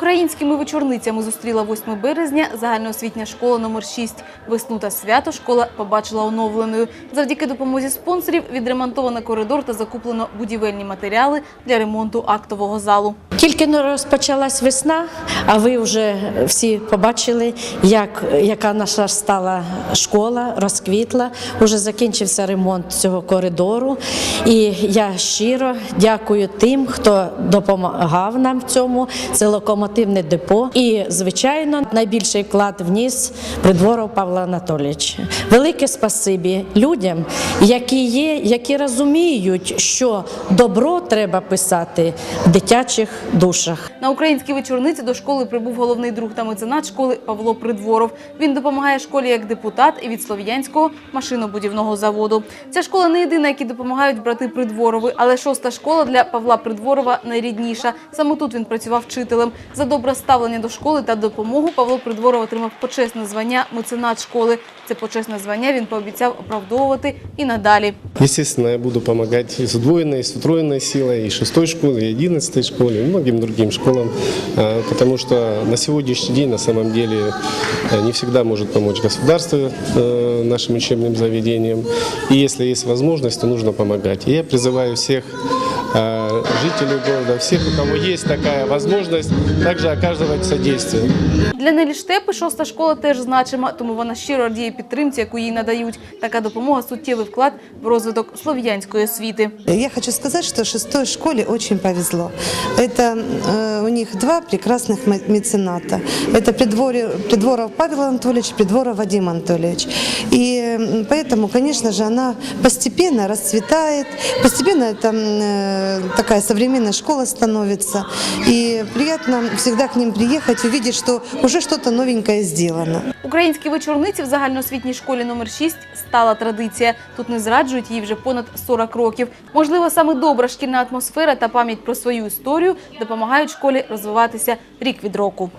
Українськими вечорницями зустріла 8 березня загальноосвітня школа номер 6. Весну та свято школа побачила оновленою. Завдяки допомозі спонсорів відремонтовано коридор та закуплено будівельні матеріали для ремонту актового залу. Тільки не розпочалась весна, а ви вже всі побачили, як, яка наша стала школа, розквітла. Уже закінчився ремонт цього коридору. І я щиро дякую тим, хто допомагав нам в цьому. Це локомотивне депо. І, звичайно, найбільший вклад вніс придворов Павла Анатолійович. Велике спасибі людям, які є, які розуміють, що добро треба писати в дитячих душах. На українській вечорниці до школи прибув головний друг та меценат школи Павло Придворов. Він допомагає школі як депутат і від Слов'янського машинобудівного заводу. Ця школа не єдина, які допомагають брати Придворови, але шоста школа для Павла Придворова найрідніша. Саме тут він працював вчителем. За добре ставлення до школи та допомогу Павло Придворов отримав почесне звання меценат школи. Це почесне звання він пообіцяв оправдовувати і надалі. Естественно, я буду помогать и с удвоенной, и с утроенной силой, и шестой школе, и одиннадцатой школе, и многим другим школам, а, потому что на сегодняшний день на самом деле э, не всегда может помочь государство э, нашим учебным заведениям, и если есть возможность, то нужно помогать. И я призываю всех э, жителей города, всех, у кого есть такая возможность, также оказывать содействие. Для Нелі Штепи шоста школа теж значима, тому вона щиро радіє підтримці, яку їй надають. Така допомога суттєвий вклад в розвиток слов'янської освіти. Я хочу сказать, что шестой школе очень повезло. Это э, у них два прекрасных ме- мецената. Это Придворе- Придворов Павел Анатольевич, Придворов Вадим Анатольевич. И м, поэтому, конечно же, она постепенно расцветает, постепенно это м, э, такая современная школа становится. И приятно всегда к ним приехать, увидеть, что уже что-то новенькое сделано. Українські вечорниці в загальноосвітній школі номер 6 стала традиція. Тут не зраджують її вже понад 40 років. Можливо, саме добра шкільна атмосфера та пам'ять про свою історію допомагають школі розвиватися рік від року.